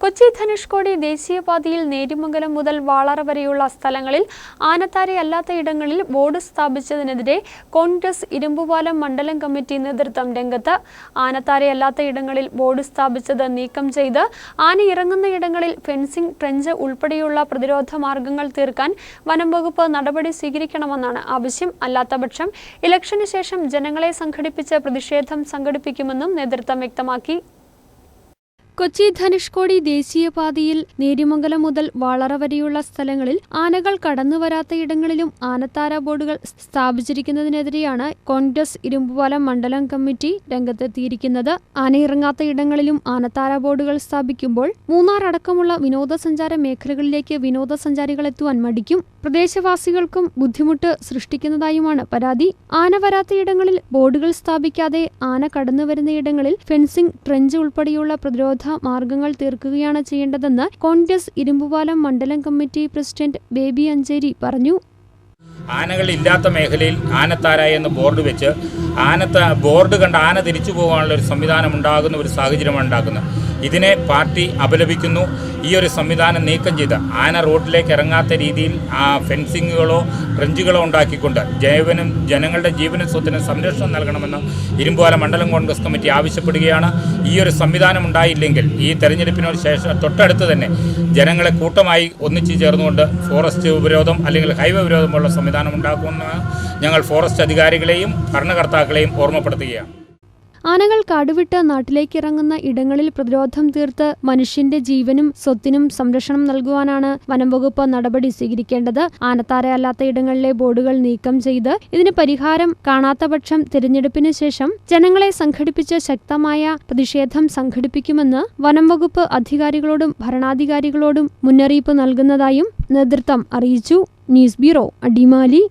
കൊച്ചി ധനുഷ്കോടി ദേശീയപാതയിൽ നേരിമംഗലം മുതൽ വാളറ വരെയുള്ള സ്ഥലങ്ങളിൽ ആനത്താരെ അല്ലാത്ത ഇടങ്ങളിൽ ബോർഡ് സ്ഥാപിച്ചതിനെതിരെ കോൺഗ്രസ് ഇരുമ്പുപാലം മണ്ഡലം കമ്മിറ്റി നേതൃത്വം രംഗത്ത് ആനത്താരെ അല്ലാത്ത ഇടങ്ങളിൽ ബോർഡ് സ്ഥാപിച്ചത് നീക്കം ചെയ്ത് ആന ഇറങ്ങുന്ന ഇടങ്ങളിൽ ഫെൻസിംഗ് ട്രെഞ്ച് ഉൾപ്പെടെയുള്ള പ്രതിരോധ മാർഗങ്ങൾ തീർക്കാൻ വനം വകുപ്പ് നടപടി സ്വീകരിക്കണമെന്നാണ് ആവശ്യം. അല്ലാത്തപക്ഷം ഇലക്ഷന് ശേഷം ജനങ്ങളെ സംഘടിപ്പിച്ച് പ്രതിഷേധം സംഘടിപ്പിക്കുമെന്നും നേതൃത്വം വ്യക്തമാക്കി. കൊച്ചി ധനുഷ്കോടി ദേശീയപാതയിൽ നേരിമംഗലം മുതൽ വളറ വരെയുള്ള സ്ഥലങ്ങളിൽ ആനകൾ കടന്നുവരാത്ത ഇടങ്ങളിലും ആനത്താര ബോർഡുകൾ സ്ഥാപിച്ചിരിക്കുന്നതിനെതിരെയാണ് കോൺഗ്രസ് ഇരുമ്പുപാലം മണ്ഡലം കമ്മിറ്റി രംഗത്തെത്തിയിരിക്കുന്നത്. ആനയിറങ്ങാത്ത ഇടങ്ങളിലും ആനത്താര ബോർഡുകൾ സ്ഥാപിക്കുമ്പോൾ മൂന്നാർ അടക്കമുള്ള വിനോദസഞ്ചാര മേഖലകളിലേക്ക് വിനോദസഞ്ചാരികൾ എത്തുവാൻ മടിക്കും. പ്രദേശവാസികൾക്കും ബുദ്ധിമുട്ട് സൃഷ്ടിക്കുന്നതായുമാണ് പരാതി. ആന വരാത്ത ഇടങ്ങളിൽ ബോർഡുകൾ സ്ഥാപിക്കാതെ ആന കടന്നുവരുന്ന ഇടങ്ങളിൽ ഫെൻസിംഗ് ട്രെഞ്ച് ഉൾപ്പെടെയുള്ള പ്രതിരോധ മാർഗങ്ങൾ തീർക്കുകയാണ് ചെയ്യേണ്ടതെന്ന് കോൺഗ്രസ് ഇരുമ്പുപാലം മണ്ഡലം കമ്മിറ്റി പ്രസിഡന്റ് ബേബി അഞ്ചേരി പറഞ്ഞു. ആനകൾ ഇല്ലാത്ത മേഖലയിൽ ആനത്താര എന്ന് ബോർഡ് വെച്ച് ആനത്ത ബോർഡ് കണ്ട് ആന തിരിച്ചു പോകാനുള്ള ഒരു സംവിധാനം ഉണ്ടാകുന്ന ഒരു സാഹചര്യമാണ് ഉണ്ടാക്കുന്നത്. ഇതിനെ പാർട്ടി അപലപിക്കുന്നു. ഈ ഒരു സംവിധാനം നീക്കം ചെയ്ത് ആന റോഡിലേക്ക് ഇറങ്ങാത്ത രീതിയിൽ ആ ഫെൻസിങ്ങുകളോ ബ്രഞ്ചുകളോ ഉണ്ടാക്കിക്കൊണ്ട് ജീവനും ജനങ്ങളുടെ ജീവനും സ്വത്തിനും സംരക്ഷണം നൽകണമെന്ന് ഇരുമ്പുപാല മണ്ഡലം കോൺഗ്രസ് കമ്മിറ്റി ആവശ്യപ്പെടുകയാണ്. ഈ ഒരു സംവിധാനം ഉണ്ടായില്ലെങ്കിൽ ഈ തെരഞ്ഞെടുപ്പിനോട് ശേഷം തൊട്ടടുത്ത് തന്നെ ജനങ്ങളെ കൂട്ടമായി ഒന്നിച്ചു ചേർന്നുകൊണ്ട് ഫോറസ്റ്റ് ഉപരോധം അല്ലെങ്കിൽ ഹൈവേ ഉപരോധം പോലുള്ള സംവിധാനം ഉണ്ടാക്കുമെന്ന് ഞങ്ങൾ ഫോറസ്റ്റ് അധികാരികളെയും ഭരണകർത്താക്കളെയും ഓർമ്മപ്പെടുത്തുകയാണ്. ആനകൾ കാടുവിട്ട് നാട്ടിലേക്ക് ഇറങ്ങുന്ന ഇടങ്ങളിൽ പ്രതിരോധം തീർത്ത് മനുഷ്യന്റെ ജീവനും സ്വത്തിനും സംരക്ഷണം നൽകുവാനാണ് വനംവകുപ്പ് നടപടി സ്വീകരിക്കേണ്ടത്. ആനത്താരയല്ലാത്ത ഇടങ്ങളിലെ ബോർഡുകൾ നീക്കം ചെയ്ത് ഇതിന് പരിഹാരം കാണാത്ത പക്ഷം തിരഞ്ഞെടുപ്പിന് ശേഷം ജനങ്ങളെ സംഘടിപ്പിച്ച് ശക്തമായ പ്രതിഷേധം സംഘടിപ്പിക്കുമെന്ന് വനംവകുപ്പ് അധികാരികളോടും ഭരണാധികാരികളോടും മുന്നറിയിപ്പ് നൽകുന്നതായും നേതൃത്വം അറിയിച്ചു. News bureau Adimali.